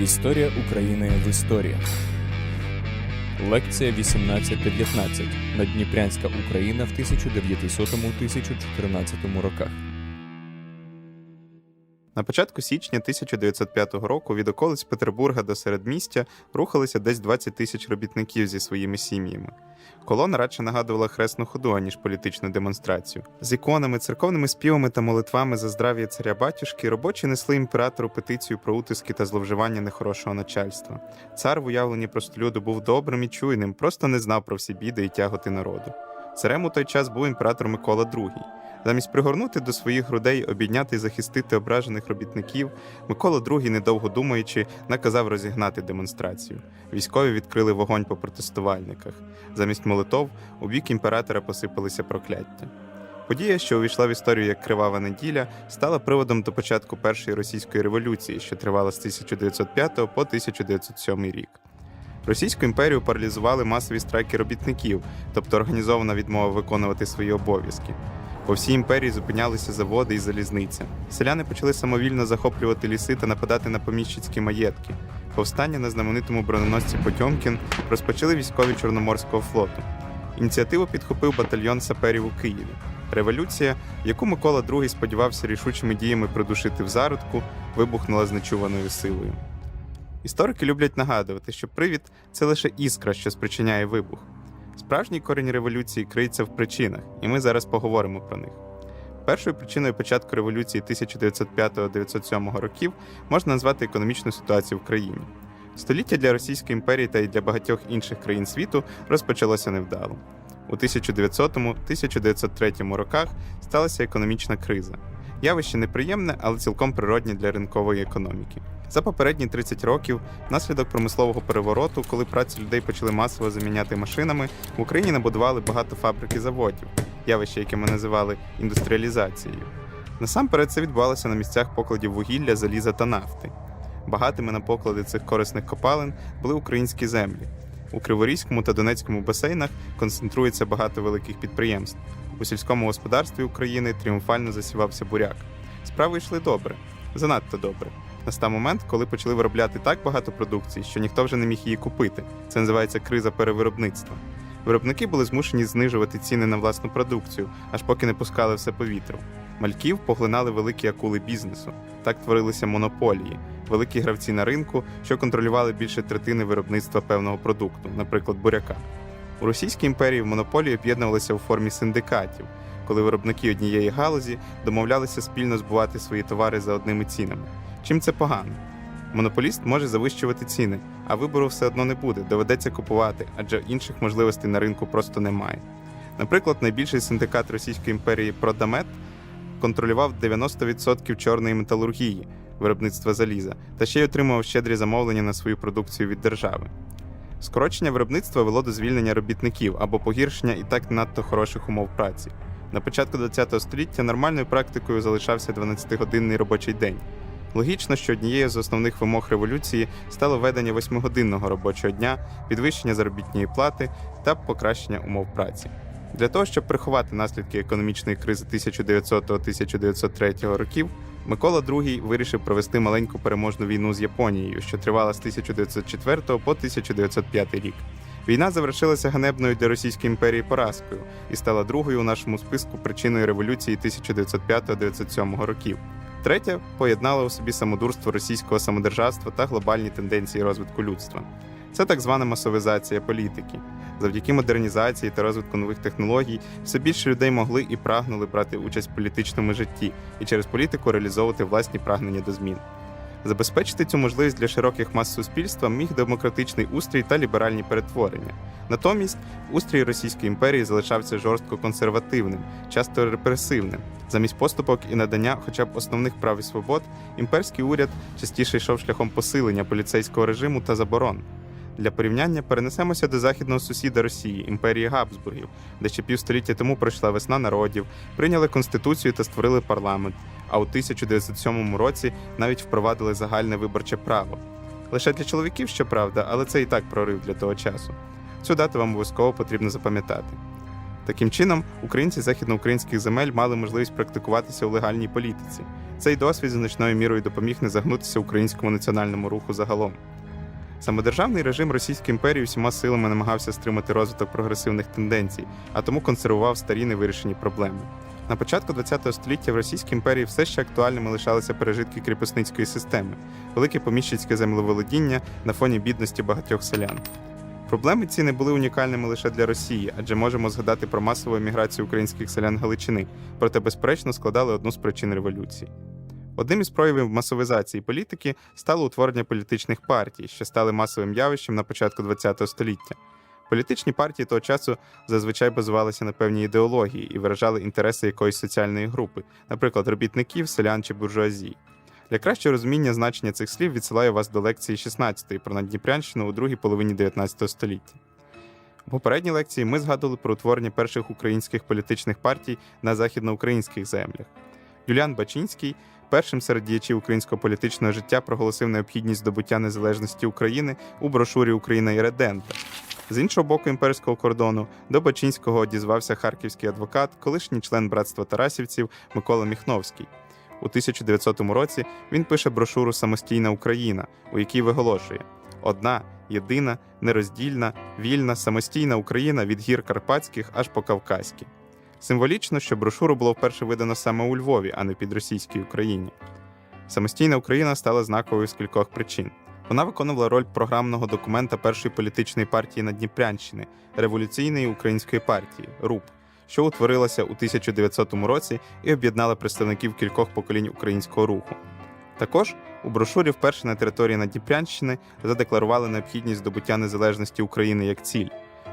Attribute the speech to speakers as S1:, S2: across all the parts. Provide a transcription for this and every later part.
S1: Історія України в історії. Лекція 18-19. Надніпрянська Україна в 1900-1014 роках.
S2: На початку січня 1905 року від околиць Петербурга до середмістя рухалися десь 20 тисяч робітників зі своїми сім'ями. Колона радше нагадувала хресну ходу, аніж політичну демонстрацію. З іконами, церковними співами та молитвами за здрав'я царя батюшки робочі несли імператору петицію про утиски та зловживання нехорошого начальства. Цар в уявленні простолюду був добрим і чуйним, просто не знав про всі біди і тяготи народу. Царем у той час був імператор Микола II. Замість пригорнути до своїх грудей, обідняти і захистити ображених робітників, Микола II, недовго думаючи, наказав розігнати демонстрацію. Військові відкрили вогонь по протестувальниках. Замість молитов у бік імператора посипалися прокляття. Подія, що увійшла в історію як кривава неділя, стала приводом до початку першої російської революції, що тривала з 1905 по 1907 рік. Російську імперію паралізували масові страйки робітників, тобто організована відмова виконувати свої обов'язки. По всій імперії зупинялися заводи і залізниця. Селяни почали самовільно захоплювати ліси та нападати на поміщицькі маєтки. Повстання на знаменитому броненосці Потьомкін розпочали військові Чорноморського флоту. Ініціативу підхопив батальйон саперів у Києві. Революція, яку Микола II сподівався рішучими діями придушити в зародку, вибухнула з силою. Історики люблять нагадувати, що привід це лише іскра, що спричиняє вибух. Справжній корінь революції криється в причинах, і ми зараз поговоримо про них. Першою причиною початку революції 1905-1907 років можна назвати економічну ситуацію в країні. Століття для Російської імперії та й для багатьох інших країн світу розпочалося невдало. У 1900-1903 роках сталася економічна криза. Явище неприємне, але цілком природне для ринкової економіки. За попередні 30 років, внаслідок промислового перевороту, коли працю людей почали масово заміняти машинами, в Україні набудували багато фабрик і заводів, явище, яке ми називали індустріалізацією. Насамперед це відбувалося на місцях покладів вугілля, заліза та нафти. Багатими на поклади цих корисних копалин були українські землі. У Криворізькому та Донецькому басейнах концентрується багато великих підприємств. У сільському господарстві України тріумфально засівався буряк. Справи йшли добре, занадто добре. Настав момент, коли почали виробляти так багато продукції, що ніхто вже не міг її купити. Це називається криза перевиробництва. Виробники були змушені знижувати ціни на власну продукцію, аж поки не пускали все по вітру. Мальків поглинали великі акули бізнесу. Так творилися монополії, великі гравці на ринку, що контролювали більше третини виробництва певного продукту, наприклад, буряка. У Російській імперії монополії об'єднувалися у формі синдикатів, коли виробники однієї галузі домовлялися спільно збувати свої товари за одними цінами. Чим це погано? Монополіст може завищувати ціни, а вибору все одно не буде, доведеться купувати, адже інших можливостей на ринку просто немає. Наприклад, найбільший синдикат Російської імперії Продамет контролював 90% чорної металургії, виробництва заліза, та ще й отримував щедрі замовлення на свою продукцію від держави. Скорочення виробництва вело до звільнення робітників або погіршення і так надто хороших умов праці. На початку ХХ століття нормальною практикою залишався 12-годинний робочий день. Логічно, що однією з основних вимог революції стало введення восьмигодинного робочого дня, підвищення заробітної плати та покращення умов праці. Для того, щоб приховати наслідки економічної кризи 1900-1903 років, Микола II вирішив провести маленьку переможну війну з Японією, що тривала з 1904 по 1905 рік. Війна завершилася ганебною для Російської імперії поразкою і стала другою у нашому списку причиною революції 1905-1907 років. Третя поєднала у собі самодурство російського самодержавства та глобальні тенденції розвитку людства. Це так звана масовизація політики. Завдяки модернізації та розвитку нових технологій все більше людей могли і прагнули брати участь в політичному житті і через політику реалізовувати власні прагнення до змін. Забезпечити цю можливість для широких мас суспільства міг демократичний устрій та ліберальні перетворення. Натомість устрій Російської імперії залишався жорстко консервативним, часто репресивним. Замість поступок і надання хоча б основних прав і свобод, імперський уряд частіше йшов шляхом посилення поліцейського режиму та заборон. Для порівняння перенесемося до західного сусіда Росії, імперії Габсбургів, де ще півстоліття тому пройшла весна народів, прийняли конституцію та створили парламент. А у 1907 році навіть впровадили загальне виборче право. Лише для чоловіків, щоправда, але це і так прорив для того часу. Цю дату вам обов'язково потрібно запам'ятати. Таким чином, українці західноукраїнських земель мали можливість практикуватися у легальній політиці. Цей досвід значною мірою допоміг не загнутися українському національному руху загалом. Самодержавний режим Російської імперії всіма силами намагався стримати розвиток прогресивних тенденцій, а тому консервував старі невирішені проблеми. На початку ХХ століття в Російській імперії все ще актуальними лишалися пережитки кріпосницької системи, велике поміщицьке землеволодіння на фоні бідності багатьох селян. Проблеми ці не були унікальними лише для Росії, адже можемо згадати про масову еміграцію українських селян Галичини, проте, безперечно, складали одну з причин революції. Одним із проявів масовізації політики стало утворення політичних партій, що стали масовим явищем на початку ХХ століття. Політичні партії того часу зазвичай базувалися на певній ідеології і виражали інтереси якоїсь соціальної групи, наприклад, робітників, селян чи буржуазії. Для кращого розуміння значення цих слів відсилаю вас до лекції 16 про Надніпрянщину у другій половині 19 століття. У попередній лекції ми згадували про утворення перших українських політичних партій на західноукраїнських землях. Юліан Бачинський першим серед діячів українського політичного життя проголосив необхідність здобуття незалежності України у брошурі Україна і Редента. З іншого боку імперського кордону до Бачинського одізвався харківський адвокат, колишній член братства Тарасівців Микола Міхновський. У 1900 році він пише брошуру Самостійна Україна, у якій виголошує: одна, єдина, нероздільна, вільна, самостійна Україна від гір Карпатських аж по Кавказькі. Символічно, що брошуру було вперше видано саме у Львові, а не під російській Україні. Самостійна Україна стала знаковою з кількох причин. Вона виконувала роль програмного документа першої політичної партії Надніпрянщини революційної української партії РУП, що утворилася у 1900 році і об'єднала представників кількох поколінь українського руху. Також у брошурі вперше на території Надніпрянщини задекларували необхідність здобуття незалежності України як ціль.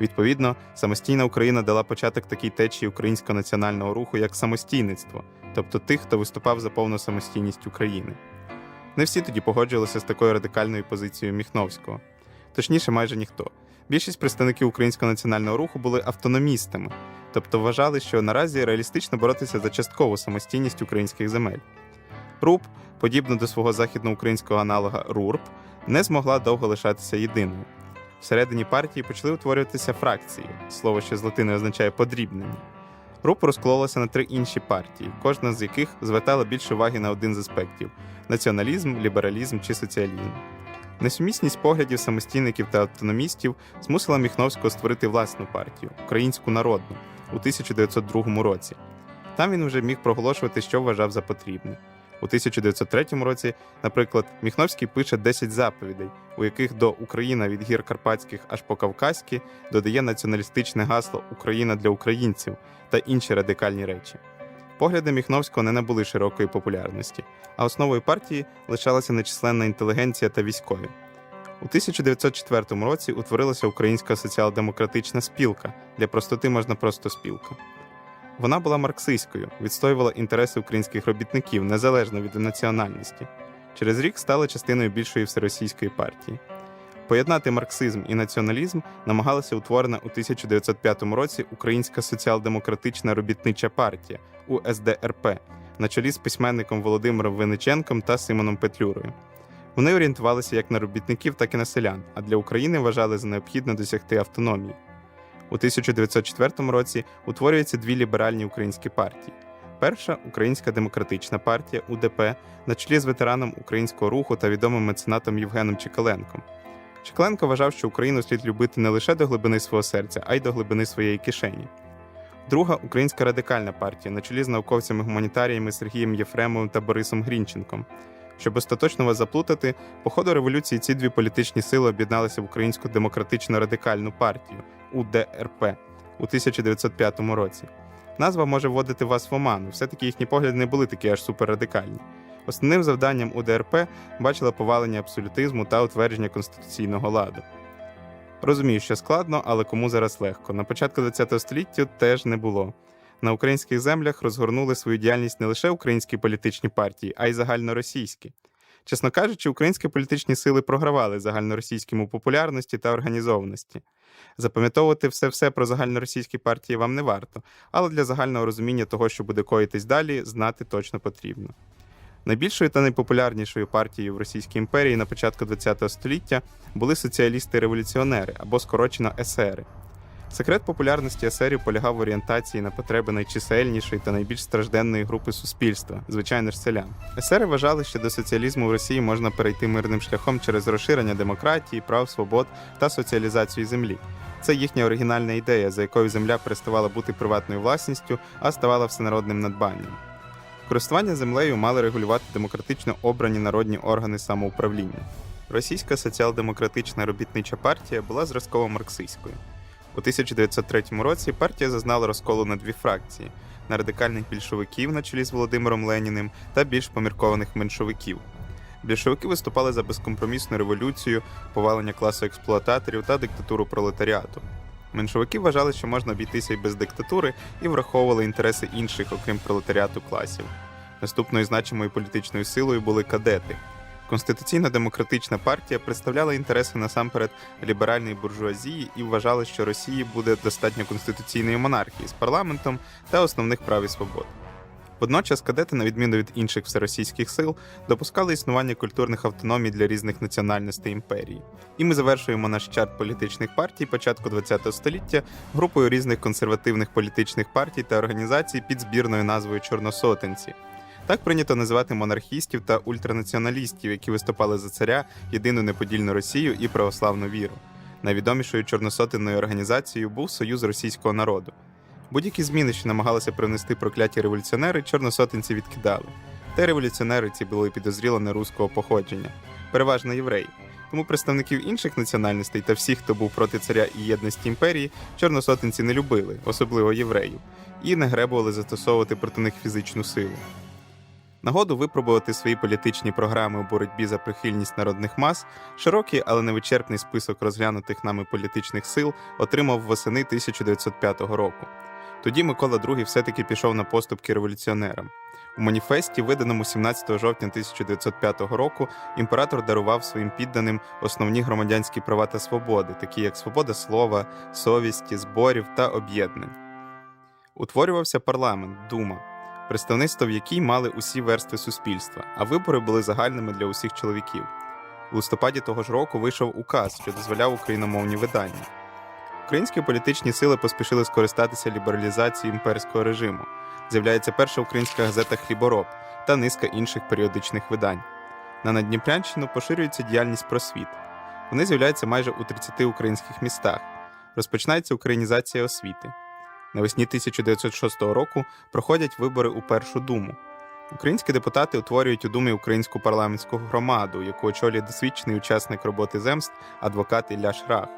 S2: Відповідно, самостійна Україна дала початок такій течії українського національного руху як самостійництво, тобто тих, хто виступав за повну самостійність України. Не всі тоді погоджувалися з такою радикальною позицією Міхновського. Точніше, майже ніхто. Більшість представників українського національного руху були автономістами, тобто вважали, що наразі реалістично боротися за часткову самостійність українських земель. РУП, подібно до свого західноукраїнського аналога РУРП, не змогла довго лишатися єдиною. Всередині партії почали утворюватися фракції, слово, що з латини означає подрібнення. РУП розклалося на три інші партії, кожна з яких звертала більше уваги на один з аспектів націоналізм, лібералізм чи соціалізм. Несумісність поглядів самостійників та автономістів змусила Міхновського створити власну партію українську народну у 1902 році. Там він вже міг проголошувати, що вважав за потрібне. У 1903 році, наприклад, Міхновський пише 10 заповідей, у яких до Україна від гір Карпатських аж по Кавказькі додає націоналістичне гасло Україна для українців та інші радикальні речі. Погляди Міхновського не набули широкої популярності, а основою партії лишалася нечисленна інтелігенція та військові. У 1904 році утворилася Українська соціал-демократична спілка, для простоти можна просто спілка. Вона була марксистською, відстоювала інтереси українських робітників незалежно від національності. Через рік стала частиною більшої всеросійської партії. Поєднати марксизм і націоналізм намагалася утворена у 1905 році Українська соціал-демократична робітнича партія УСДРП на чолі з письменником Володимиром Винниченком та Симоном Петлюрою. Вони орієнтувалися як на робітників, так і на селян, а для України вважали за необхідне досягти автономії. У 1904 році утворюються дві ліберальні українські партії. Перша Українська демократична партія УДП на чолі з ветераном українського руху та відомим меценатом Євгеном Чекаленком. Чекаленко вважав, що Україну слід любити не лише до глибини свого серця, а й до глибини своєї кишені. Друга Українська радикальна партія на чолі з науковцями-гуманітаріями Сергієм Єфремовим та Борисом Грінченком. Щоб остаточно вас заплутати, по ходу революції ці дві політичні сили об'єдналися в Українську демократично радикальну партію УДРП у 1905 році. Назва може вводити вас в оману, все-таки їхні погляди не були такі аж суперрадикальні. Основним завданням УДРП бачила повалення абсолютизму та утвердження конституційного ладу. Розумію, що складно, але кому зараз легко. На початку ХХ століття теж не було. На українських землях розгорнули свою діяльність не лише українські політичні партії, а й загальноросійські. Чесно кажучи, українські політичні сили програвали загальноросійським у популярності та організованості. Запам'ятовувати все все про загальноросійські партії вам не варто, але для загального розуміння того, що буде коїтись далі, знати точно потрібно. Найбільшою та найпопулярнішою партією в Російській імперії на початку ХХ століття були соціалісти-революціонери або скорочено есери. Секрет популярності есерів полягав в орієнтації на потреби найчисельнішої та найбільш стражденної групи суспільства, звичайно ж селян. Есери вважали, що до соціалізму в Росії можна перейти мирним шляхом через розширення демократії, прав, свобод та соціалізацію землі. Це їхня оригінальна ідея, за якою земля переставала бути приватною власністю, а ставала всенародним надбанням. Користування землею мали регулювати демократично обрані народні органи самоуправління. Російська соціал-демократична робітнича партія була зразково марксистською. У 1903 році партія зазнала розколу на дві фракції: на радикальних більшовиків на чолі з Володимиром Леніним та більш поміркованих меншовиків. Більшовики виступали за безкомпромісну революцію, повалення класу експлуататорів та диктатуру пролетаріату. Меншовики вважали, що можна обійтися і без диктатури, і враховували інтереси інших, окрім пролетаріату класів. Наступною значимою політичною силою були кадети. Конституційна демократична партія представляла інтереси насамперед ліберальної буржуазії і вважала, що Росії буде достатньо конституційної монархії з парламентом та основних прав і свобод. Водночас кадети, на відміну від інших всеросійських сил, допускали існування культурних автономій для різних національностей імперії. І ми завершуємо наш чарт політичних партій початку ХХ століття групою різних консервативних політичних партій та організацій під збірною назвою Чорносотенці. Так прийнято називати монархістів та ультранаціоналістів, які виступали за царя, єдину неподільну Росію і православну віру. Найвідомішою чорносотенною організацією був Союз російського народу. Будь-які зміни, що намагалися привнести прокляті революціонери, чорносотенці відкидали. Та революціонери ці були підозріло не руського походження, переважно євреї. Тому представників інших національностей та всіх, хто був проти царя і єдності імперії, чорносотенці не любили, особливо євреїв, і не гребували застосовувати проти них фізичну силу. Нагоду випробувати свої політичні програми у боротьбі за прихильність народних мас, широкий, але невичерпний список розглянутих нами політичних сил отримав восени 1905 року. Тоді Микола II все-таки пішов на поступки революціонерам. У маніфесті, виданому 17 жовтня 1905 року, імператор дарував своїм підданим основні громадянські права та свободи, такі як свобода слова, совісті, зборів та об'єднань. Утворювався парламент, дума, представництво в якій мали усі верстви суспільства, а вибори були загальними для усіх чоловіків. У листопаді того ж року вийшов указ, що дозволяв україномовні видання. Українські політичні сили поспішили скористатися лібералізацією імперського режиму. З'являється перша українська газета Хлібороб та низка інших періодичних видань. На Надніпрянщину поширюється діяльність просвіт. Вони з'являються майже у 30 українських містах. Розпочинається українізація освіти. Навесні 1906 року проходять вибори у Першу думу. Українські депутати утворюють у Думі українську парламентську громаду, яку очолює досвідчений учасник роботи земств адвокат Ілля Шрах.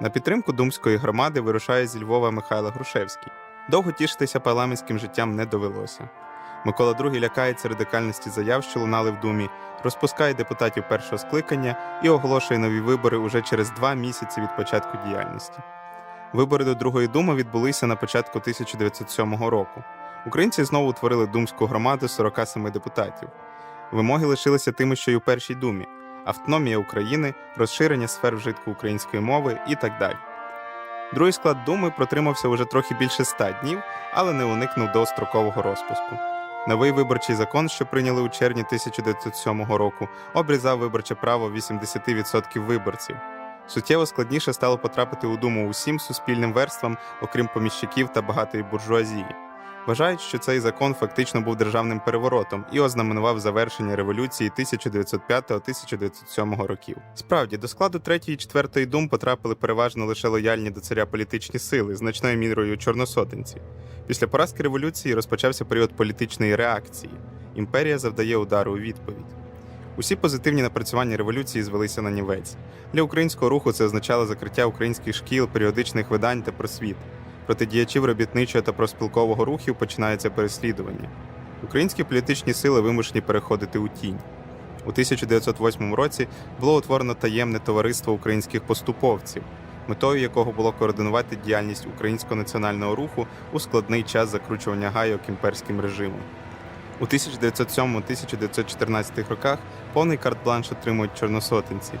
S2: На підтримку думської громади вирушає зі Львова Михайло Грушевський. Довго тішитися парламентським життям не довелося. Микола II лякається радикальності заяв, що лунали в думі, розпускає депутатів першого скликання і оголошує нові вибори уже через два місяці від початку діяльності. Вибори до Другої думи відбулися на початку 1907 року. Українці знову утворили думську громаду 47 депутатів. Вимоги лишилися тими, що й у першій думі: автономія України, розширення сфер вжитку української мови і так далі. Другий склад думи протримався уже трохи більше ста днів, але не уникнув дострокового розпуску. Новий виборчий закон, що прийняли у червні 1907 року, обрізав виборче право 80% виборців. Суттєво складніше стало потрапити у думу усім суспільним верствам, окрім поміщиків та багатої буржуазії. Вважають, що цей закон фактично був державним переворотом і ознаменував завершення революції 1905-1907 років. Справді, до складу третьої і четвертої дум потрапили переважно лише лояльні до царя політичні сили, значною мірою чорносотенці. Після поразки революції розпочався період політичної реакції. Імперія завдає удару у відповідь. Усі позитивні напрацювання революції звелися на нівець. Для українського руху це означало закриття українських шкіл, періодичних видань та просвіт. Проти діячів робітничого та проспілкового рухів починається переслідування. Українські політичні сили вимушені переходити у тінь. У 1908 році було утворено таємне товариство українських поступовців, метою якого було координувати діяльність українського національного руху у складний час закручування гайок імперським режимом. У 1907-1914 роках повний карт-бланш отримують чорносотенці.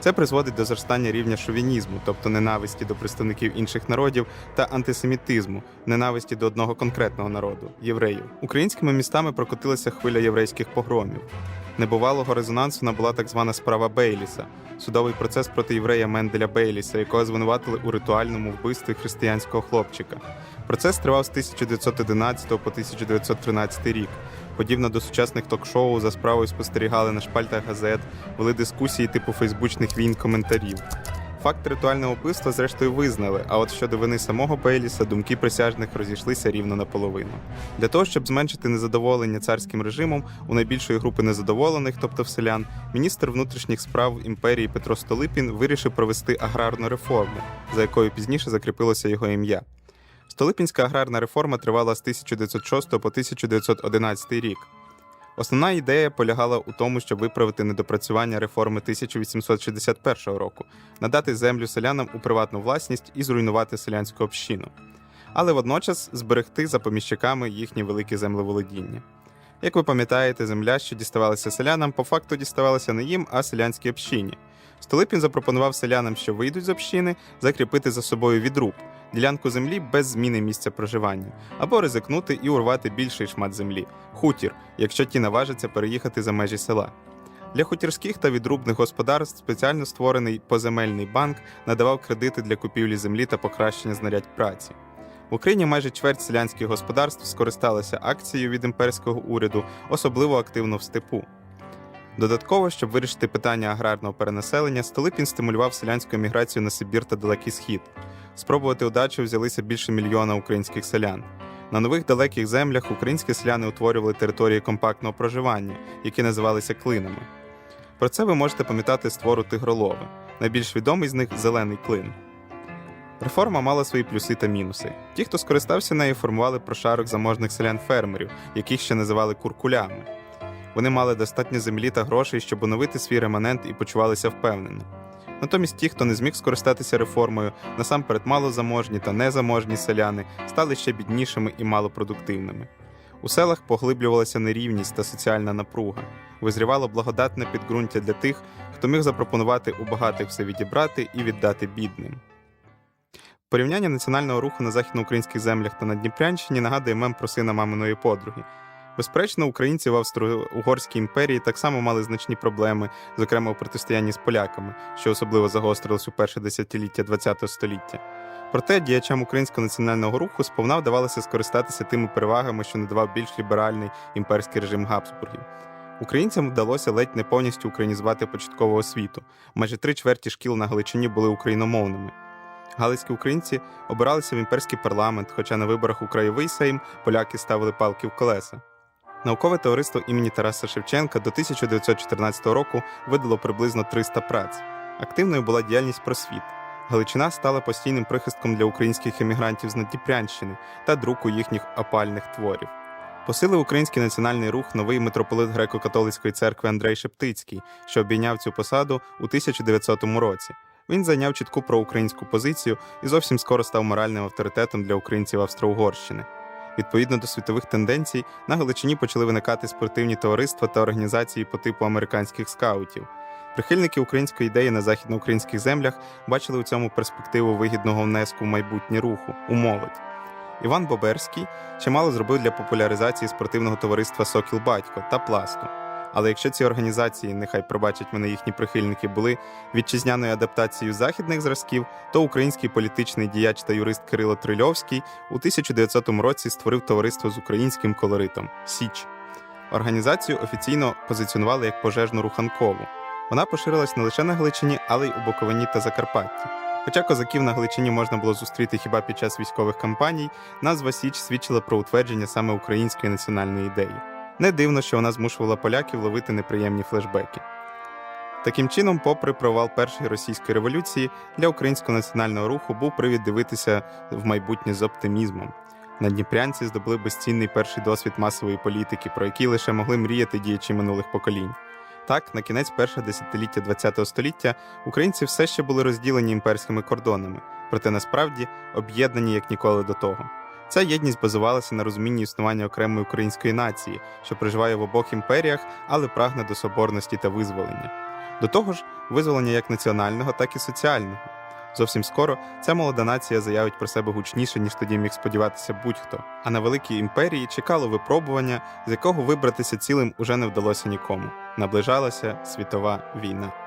S2: Це призводить до зростання рівня шовінізму, тобто ненависті до представників інших народів, та антисемітизму, ненависті до одного конкретного народу євреїв. Українськими містами прокотилася хвиля єврейських погромів. Небувалого резонансу набула так звана справа Бейліса, судовий процес проти єврея Менделя Бейліса, якого звинуватили у ритуальному вбивстві християнського хлопчика. Процес тривав з 1911 по 1913 рік. Подібно до сучасних ток-шоу за справою спостерігали на шпальтах газет, вели дискусії типу фейсбучних війн коментарів. Факт ритуального вбивства, зрештою, визнали, а от щодо вини самого Бейліса думки присяжних розійшлися рівно наполовину. Для того, щоб зменшити незадоволення царським режимом у найбільшої групи незадоволених, тобто вселян, міністр внутрішніх справ імперії Петро Столипін вирішив провести аграрну реформу, за якою пізніше закріпилося його ім'я. Столипінська аграрна реформа тривала з 1906 по 1911 рік. Основна ідея полягала у тому, щоб виправити недопрацювання реформи 1861 року, надати землю селянам у приватну власність і зруйнувати селянську общину, але водночас зберегти за поміщиками їхні великі землеволодіння. Як ви пам'ятаєте, земля, що діставалася селянам, по факту діставалася не їм, а селянській общині. Столипін запропонував селянам, що вийдуть з общини, закріпити за собою відруб, ділянку землі без зміни місця проживання, або ризикнути і урвати більший шмат землі хутір, якщо ті наважаться переїхати за межі села. Для хутірських та відрубних господарств спеціально створений поземельний банк надавав кредити для купівлі землі та покращення знарядь праці. В Україні майже чверть селянських господарств скористалися акцією від імперського уряду, особливо активно в степу. Додатково, щоб вирішити питання аграрного перенаселення, Столипін стимулював селянську еміграцію на Сибір та Далекий Схід. Спробувати удачу взялися більше мільйона українських селян. На нових далеких землях українські селяни утворювали території компактного проживання, які називалися клинами. Про це ви можете пам'ятати з твору Тигролови. Найбільш відомий з них зелений клин. Реформа мала свої плюси та мінуси. Ті, хто скористався нею, формували прошарок заможних селян-фермерів, яких ще називали куркулями. Вони мали достатньо землі та грошей, щоб оновити свій реманент і почувалися впевнено. Натомість ті, хто не зміг скористатися реформою, насамперед малозаможні та незаможні селяни, стали ще біднішими і малопродуктивними. У селах поглиблювалася нерівність та соціальна напруга, визрівало благодатне підґрунтя для тих, хто міг запропонувати у багатих все відібрати і віддати бідним. Порівняння національного руху на західноукраїнських землях та на Дніпрянщині нагадує мем про сина маминої подруги. Безперечно, українці в Австро-Угорській імперії так само мали значні проблеми, зокрема у протистоянні з поляками, що особливо загострилось у перше десятиліття ХХ століття. Проте діячам українського національного руху сповна вдавалося скористатися тими перевагами, що надавав більш ліберальний імперський режим Габсбургів. Українцям вдалося ледь не повністю українізувати початкову освіту. Майже три чверті шкіл на Галичині були україномовними. Галицькі українці обиралися в імперський парламент, хоча на виборах у краєвий сейм поляки ставили палки в колеса. Наукове товариство імені Тараса Шевченка до 1914 року видало приблизно 300 праць. Активною була діяльність просвіт. Галичина стала постійним прихистком для українських емігрантів з Надніпрянщини та друку їхніх опальних творів. Посилив український національний рух новий митрополит греко-католицької церкви Андрей Шептицький, що обійняв цю посаду у 1900 році. Він зайняв чітку проукраїнську позицію і зовсім скоро став моральним авторитетом для українців Австро-Угорщини. Відповідно до світових тенденцій, на Галичині почали виникати спортивні товариства та організації по типу американських скаутів. Прихильники української ідеї на західноукраїнських землях бачили у цьому перспективу вигідного внеску в майбутнє руху у молодь. Іван Боберський чимало зробив для популяризації спортивного товариства Сокіл Батько та Пласту. Але якщо ці організації, нехай пробачать мене їхні прихильники, були вітчизняною адаптацією західних зразків, то український політичний діяч та юрист Кирило Трильовський у 1900 році створив товариство з українським колоритом Січ. Організацію офіційно позиціонували як пожежну руханкову. Вона поширилась не лише на Галичині, але й у Буковині та Закарпатті. Хоча козаків на Галичині можна було зустріти хіба під час військових кампаній, назва Січ свідчила про утвердження саме української національної ідеї. Не дивно, що вона змушувала поляків ловити неприємні флешбеки. Таким чином, попри провал першої російської революції, для українського національного руху був привід дивитися в майбутнє з оптимізмом. Надніпрянці здобули безцінний перший досвід масової політики, про який лише могли мріяти діячі минулих поколінь. Так, на кінець першого десятиліття ХХ століття українці все ще були розділені імперськими кордонами, проте насправді об'єднані як ніколи до того. Ця єдність базувалася на розумінні існування окремої української нації, що проживає в обох імперіях, але прагне до соборності та визволення. До того ж, визволення як національного, так і соціального. Зовсім скоро ця молода нація заявить про себе гучніше, ніж тоді міг сподіватися будь-хто. А на великій імперії чекало випробування, з якого вибратися цілим уже не вдалося нікому. Наближалася світова війна.